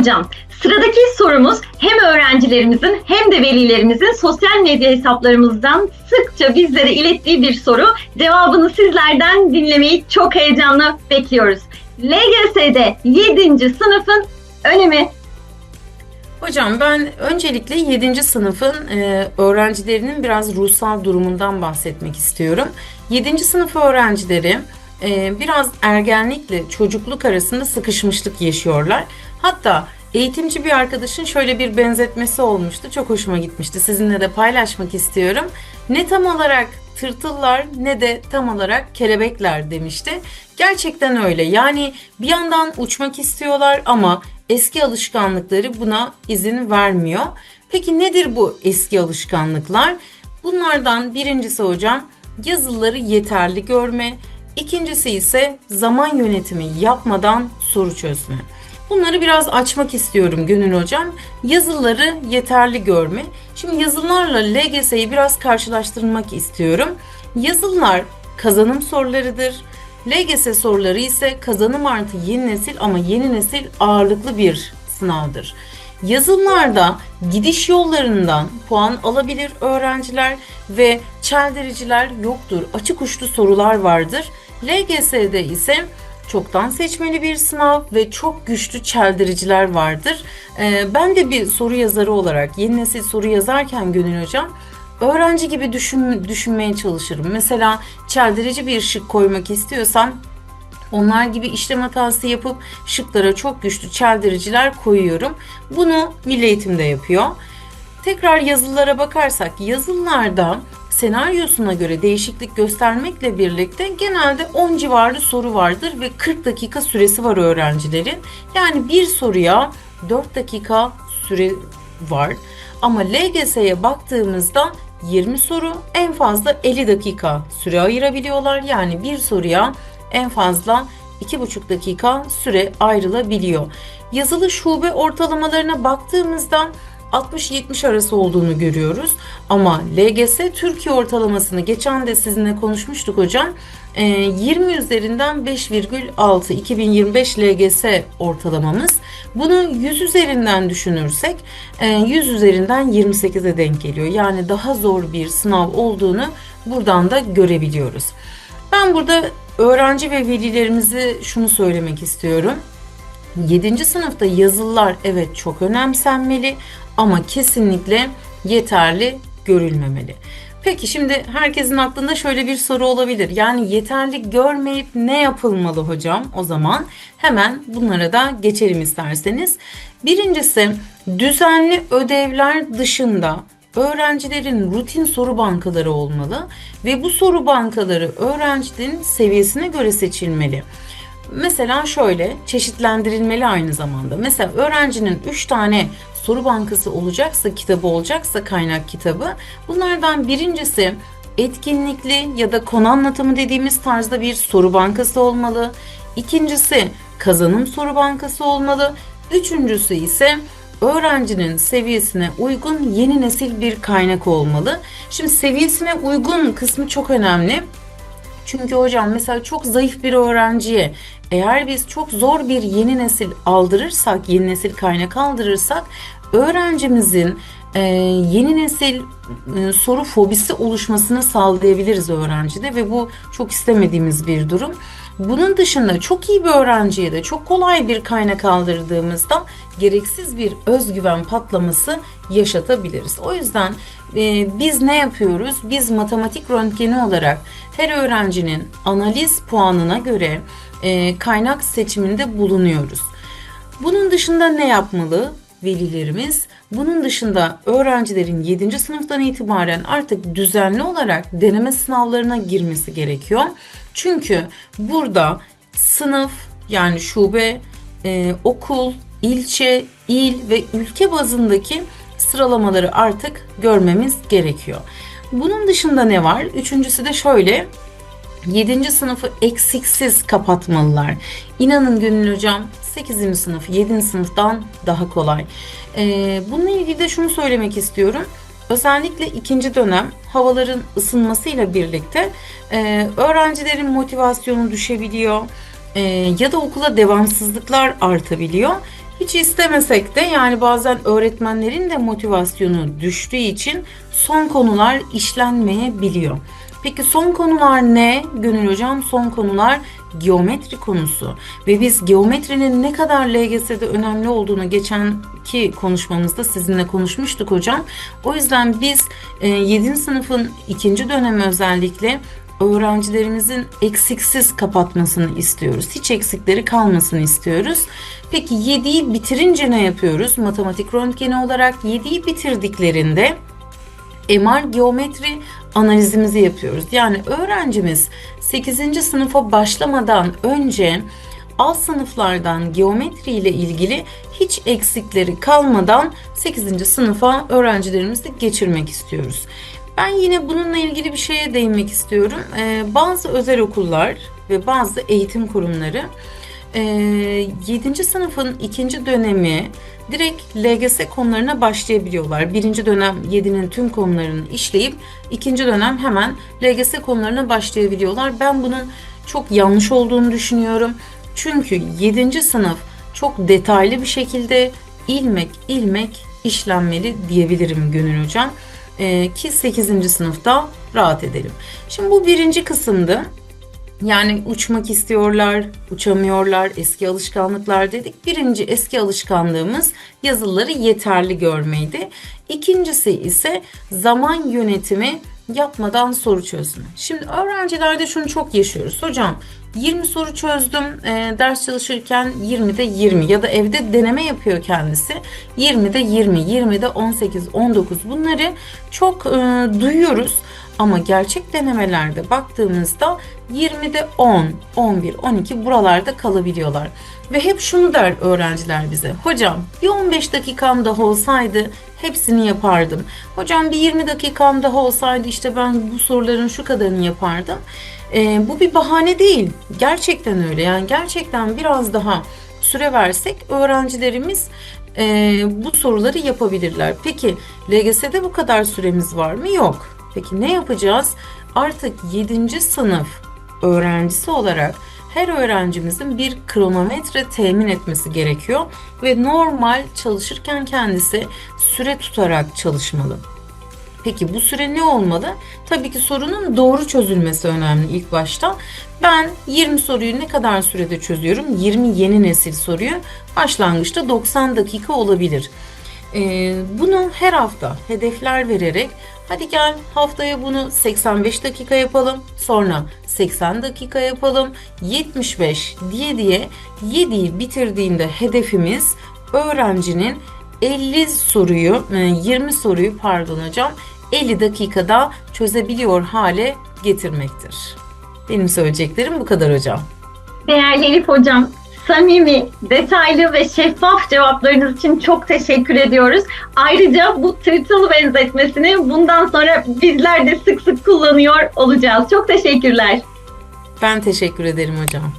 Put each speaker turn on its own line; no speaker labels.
hocam. Sıradaki sorumuz hem öğrencilerimizin hem de velilerimizin sosyal medya hesaplarımızdan sıkça bizlere ilettiği bir soru. Cevabını sizlerden dinlemeyi çok heyecanla bekliyoruz. LGS'de 7. sınıfın önemi
Hocam ben öncelikle 7. sınıfın e, öğrencilerinin biraz ruhsal durumundan bahsetmek istiyorum. 7. sınıf öğrencileri e, biraz ergenlikle çocukluk arasında sıkışmışlık yaşıyorlar. Hatta eğitimci bir arkadaşın şöyle bir benzetmesi olmuştu. Çok hoşuma gitmişti. Sizinle de paylaşmak istiyorum. Ne tam olarak tırtıllar ne de tam olarak kelebekler demişti. Gerçekten öyle. Yani bir yandan uçmak istiyorlar ama eski alışkanlıkları buna izin vermiyor. Peki nedir bu eski alışkanlıklar? Bunlardan birincisi hocam yazıları yeterli görme, ikincisi ise zaman yönetimi yapmadan soru çözme. Bunları biraz açmak istiyorum Gönül Hocam. Yazıları yeterli görme. Şimdi yazılarla LGS'yi biraz karşılaştırmak istiyorum. Yazılar kazanım sorularıdır. LGS soruları ise kazanım artı yeni nesil ama yeni nesil ağırlıklı bir sınavdır. Yazılılarda gidiş yollarından puan alabilir öğrenciler ve çeldiriciler yoktur. Açık uçlu sorular vardır. LGS'de ise çoktan seçmeli bir sınav ve çok güçlü çeldiriciler vardır. Ee, ben de bir soru yazarı olarak yeni nesil soru yazarken Gönül Hocam öğrenci gibi düşün, düşünmeye çalışırım. Mesela çeldirici bir şık koymak istiyorsam onlar gibi işlem hatası yapıp şıklara çok güçlü çeldiriciler koyuyorum. Bunu milli eğitimde yapıyor. Tekrar yazılara bakarsak yazılılarda senaryosuna göre değişiklik göstermekle birlikte genelde 10 civarı soru vardır ve 40 dakika süresi var öğrencilerin. Yani bir soruya 4 dakika süre var. Ama LGS'ye baktığımızda 20 soru en fazla 50 dakika süre ayırabiliyorlar. Yani bir soruya en fazla 2,5 dakika süre ayrılabiliyor. Yazılı şube ortalamalarına baktığımızda 60-70 arası olduğunu görüyoruz. Ama LGS Türkiye ortalamasını geçen de sizinle konuşmuştuk hocam. 20 üzerinden 5,6 2025 LGS ortalamamız. Bunu 100 üzerinden düşünürsek 100 üzerinden 28'e denk geliyor. Yani daha zor bir sınav olduğunu buradan da görebiliyoruz. Ben burada öğrenci ve velilerimize şunu söylemek istiyorum. 7. sınıfta yazılılar evet çok önemsenmeli ama kesinlikle yeterli görülmemeli. Peki şimdi herkesin aklında şöyle bir soru olabilir. Yani yeterli görmeyip ne yapılmalı hocam? O zaman hemen bunlara da geçelim isterseniz. Birincisi düzenli ödevler dışında öğrencilerin rutin soru bankaları olmalı ve bu soru bankaları öğrencinin seviyesine göre seçilmeli. Mesela şöyle çeşitlendirilmeli aynı zamanda. Mesela öğrencinin 3 tane soru bankası olacaksa, kitabı olacaksa kaynak kitabı. Bunlardan birincisi etkinlikli ya da konu anlatımı dediğimiz tarzda bir soru bankası olmalı. İkincisi kazanım soru bankası olmalı. Üçüncüsü ise öğrencinin seviyesine uygun yeni nesil bir kaynak olmalı. Şimdi seviyesine uygun kısmı çok önemli. Çünkü hocam mesela çok zayıf bir öğrenciye eğer biz çok zor bir yeni nesil aldırırsak, yeni nesil kaynak aldırırsak öğrencimizin e, yeni nesil e, soru fobisi oluşmasını sağlayabiliriz öğrencide ve bu çok istemediğimiz bir durum. Bunun dışında çok iyi bir öğrenciye de çok kolay bir kaynak aldırdığımızda gereksiz bir özgüven patlaması yaşatabiliriz. O yüzden e, biz ne yapıyoruz? Biz matematik röntgeni olarak her öğrencinin analiz puanına göre e, kaynak seçiminde bulunuyoruz. Bunun dışında ne yapmalı velilerimiz? Bunun dışında öğrencilerin 7. sınıftan itibaren artık düzenli olarak deneme sınavlarına girmesi gerekiyor. Çünkü burada sınıf yani şube, e, okul, ilçe, il ve ülke bazındaki sıralamaları artık görmemiz gerekiyor. Bunun dışında ne var? Üçüncüsü de şöyle 7. sınıfı eksiksiz kapatmalılar. İnanın Gönül Hocam 8. sınıf 7. sınıftan daha kolay. Ee, bununla ilgili de şunu söylemek istiyorum. Özellikle ikinci dönem havaların ısınmasıyla birlikte e, öğrencilerin motivasyonu düşebiliyor e, ya da okula devamsızlıklar artabiliyor. Hiç istemesek de yani bazen öğretmenlerin de motivasyonu düştüğü için son konular işlenmeyebiliyor. Peki son konular ne? Gönül hocam son konular geometri konusu ve biz geometrinin ne kadar LGS'de önemli olduğunu geçenki konuşmamızda sizinle konuşmuştuk hocam. O yüzden biz e, 7. sınıfın ikinci dönemi özellikle öğrencilerimizin eksiksiz kapatmasını istiyoruz. Hiç eksikleri kalmasını istiyoruz. Peki 7'yi bitirince ne yapıyoruz? Matematik röntgeni olarak 7'yi bitirdiklerinde MR geometri analizimizi yapıyoruz. Yani öğrencimiz 8. sınıfa başlamadan önce alt sınıflardan geometri ile ilgili hiç eksikleri kalmadan 8. sınıfa öğrencilerimizi geçirmek istiyoruz. Ben yine bununla ilgili bir şeye değinmek istiyorum. Ee, bazı özel okullar ve bazı eğitim kurumları e, 7. sınıfın ikinci dönemi direkt LGS konularına başlayabiliyorlar. Birinci dönem 7'nin tüm konularını işleyip ikinci dönem hemen LGS konularına başlayabiliyorlar. Ben bunun çok yanlış olduğunu düşünüyorum. Çünkü 7. sınıf çok detaylı bir şekilde ilmek ilmek işlenmeli diyebilirim Gönül Hocam. Ee, ki 8. sınıfta rahat edelim. Şimdi bu birinci kısımdı. Yani uçmak istiyorlar, uçamıyorlar, eski alışkanlıklar dedik. Birinci eski alışkanlığımız yazıları yeterli görmeydi. İkincisi ise zaman yönetimi yapmadan soru çözme. Şimdi öğrencilerde şunu çok yaşıyoruz. Hocam 20 soru çözdüm e, ders çalışırken 20'de 20 ya da evde deneme yapıyor kendisi 20'de 20, 20'de 18, 19 bunları çok e, duyuyoruz. Ama gerçek denemelerde baktığımızda 20'de 10, 11, 12 buralarda kalabiliyorlar. Ve hep şunu der öğrenciler bize. Hocam bir 15 dakikam daha olsaydı hepsini yapardım. Hocam bir 20 dakikam daha olsaydı işte ben bu soruların şu kadarını yapardım. Ee, bu bir bahane değil. Gerçekten öyle. Yani gerçekten biraz daha süre versek öğrencilerimiz e, bu soruları yapabilirler. Peki LGS'de bu kadar süremiz var mı? Yok. Peki ne yapacağız? Artık 7. sınıf öğrencisi olarak her öğrencimizin bir kronometre temin etmesi gerekiyor ve normal çalışırken kendisi süre tutarak çalışmalı. Peki bu süre ne olmalı? Tabii ki sorunun doğru çözülmesi önemli ilk başta. Ben 20 soruyu ne kadar sürede çözüyorum? 20 yeni nesil soruyu başlangıçta 90 dakika olabilir. Ee, bunu her hafta hedefler vererek hadi gel haftaya bunu 85 dakika yapalım sonra 80 dakika yapalım 75 diye diye 7'yi bitirdiğinde hedefimiz öğrencinin 50 soruyu e, 20 soruyu pardon hocam 50 dakikada çözebiliyor hale getirmektir. Benim söyleyeceklerim bu kadar hocam.
Değerli Elif Hocam, samimi, detaylı ve şeffaf cevaplarınız için çok teşekkür ediyoruz. Ayrıca bu tırtılı benzetmesini bundan sonra bizler de sık sık kullanıyor olacağız. Çok teşekkürler.
Ben teşekkür ederim hocam.